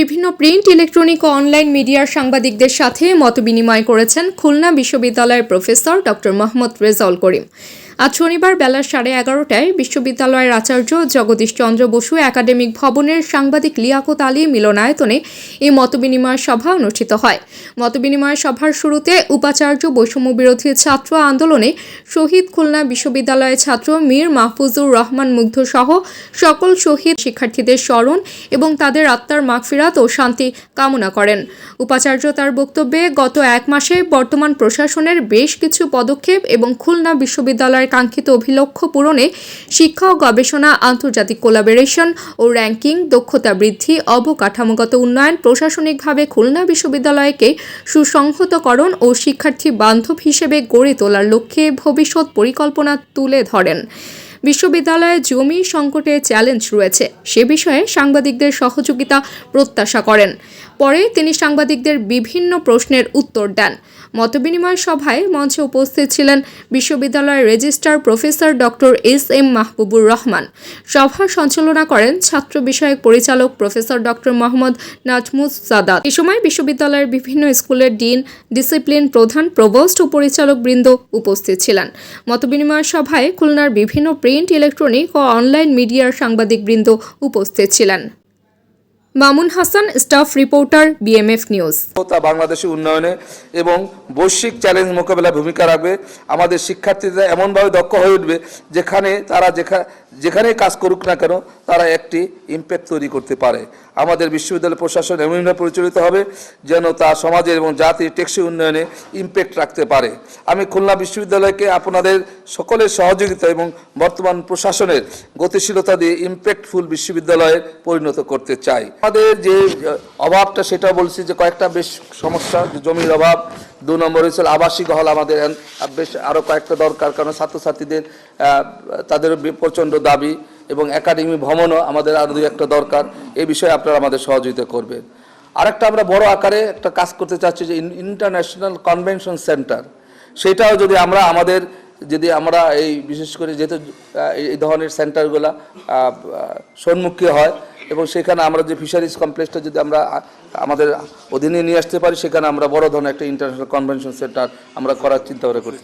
বিভিন্ন print, electronic ও online মিডিয়ার সাংবাদিকদের সাথে মতবিনিময় করেছেন খুলনা বিশ্ববিদ্যালয়ের প্রফেসর ডক্টর মোহাম্মদ রেজাউল করিম। আজ শনিবার বেলা সাড়ে এগারোটায় বিশ্ববিদ্যালয়ের আচার্য জগদীশ চন্দ্র বসু একাডেমিক ভবনের সাংবাদিক লিয়াকত আলী মিলনায়তনে এই মতবিনিময় সভা অনুষ্ঠিত হয়। মতবিনিময় সভার শুরুতে উপাচার্য বৈষম্য বিরোধী ছাত্র আন্দোলনে শহীদ খুলনা বিশ্ববিদ্যালয়ের ছাত্র মীর মাহফুজুর রহমান মুগ্ধ সহ সকল শহীদ শিক্ষার্থীদের স্মরণ এবং তাদের আত্মার মাগফিরাত ও শান্তি কামনা করেন। উপাচার্য তার বক্তব্যে, গত এক মাসে বর্তমান প্রশাসনের বেশ কিছু পদক্ষেপ এবং খুলনা বিশ্ববিদ্যালয়ের কাঙ্ক্ষিত অভিলক্ষ্য পূরণে শিক্ষা ও গবেষণা, আন্তর্জাতিক কোলাবরেশন ও র্যাঙ্কিং, দক্ষতা বৃদ্ধি, অবকাঠামোগত উন্নয়ন, প্রশাসনিকভাবে খুলনা বিশ্ববিদ্যালয়কে সুসংহতকরণ ও শিক্ষার্থী বান্ধব হিসেবে গড়ে তোলার লক্ষ্যে ভবিষ্যৎ পরিকল্পনা তুলে ধরেন। বিশ্ববিদ্যালয়ে জমি সংকটে চ্যালেঞ্জ রয়েছে। সে বিষয়ে সাংবাদিকদের সহযোগিতা প্রত্যাশা করেন। পরে তিনি সাংবাদিকদের বিভিন্ন প্রশ্নের উত্তর দেন। মতবিনিময় সভায় মঞ্চে উপস্থিত ছিলেন বিশ্ববিদ্যালয়ের registrar professor doctor S M Mahbubur Rahman. সভা সঞ্চালনা করেন ছাত্র বিষয়ক পরিচালক প্রফেসর ডক্টর মোহাম্মদ নাজমুজ সাদাত এ সময় বিশ্ববিদ্যালয়ের বিভিন্ন স্কুলের ডিন, ডিসিপ্লিন প্রধান, প্রভোস্ট ও পরিচালক বৃন্দ উপস্থিত ছিলেন। মতবিনিময় সভায় খুলনার বিভিন্ন প্রিন্ট, ইলেকট্রনিক ও অনলাইন মিডিয়ার সাংবাদিকবৃন্দ উপস্থিত ছিলেন। Mamun Hasan, staff reporter, BMF news. তা বাংলাদেশের উন্নয়নে এবং বৈশ্বিক চ্যালেঞ্জ মোকাবেলায় ভূমিকা রাখবে। আমাদের শিক্ষার্থীরা এমনভাবে দক্ষ হয়ে উঠবে, যেখানে তারা যেখা- যেখানে কাজ করুক না কেন, তারা একটি ইম্প্যাক্ট তৈরি করতে পারে। আমাদের বিশ্ববিদ্যালয় প্রশাসন এমনভাবে পরিচালিত হবে যেন তা সমাজের এবং জাতির টেকসই উন্নয়নে ইম্প্যাক্ট রাখতে পারে। আমি খুলনা বিশ্ববিদ্যালয়কে আপনাদের সকলের সহযোগিতা এবং বর্তমান প্রশাসনের গতিশীলতা দিয়ে ইম্প্যাক্টফুল বিশ্ববিদ্যালয়ে পরিণত করতে চাই। আমাদের যে অভাবটা সেটা বলছি যে কয়েকটা বেশ সমস্যা, জমির অভাব দু নম্বর হয়েছিল আবাসিক হল আমাদের বেশ আরও কয়েকটা দরকার, কারণ ছাত্রছাত্রীদের তাদের প্রচণ্ড দাবি এবং একাডেমি ভ্রমণও আমাদের আরও দুই একটা দরকার। এই বিষয়ে আপনারা আমাদের সহযোগিতা করবেন। আরেকটা আমরা বড় আকারে একটা কাজ করতে চাচ্ছি যে ইন্টারন্যাশনাল কনভেনশন সেন্টার। সেটাও যদি আমরা আমাদের, যদি আমরা এই, বিশেষ করে যেহেতু এই ধরনের সেন্টারগুলো সম্মুখীন হয় এবং সেখানে আমরা যে ফিশারিজ কমপ্লেক্সটা যদি আমরা আমাদের অধীনে নিয়ে আসতে পারি, সেখানে আমরা বড় ধরনের একটা ইন্টারন্যাশনাল কনভেনশন সেন্টার আমরা করার চিন্তা করে করি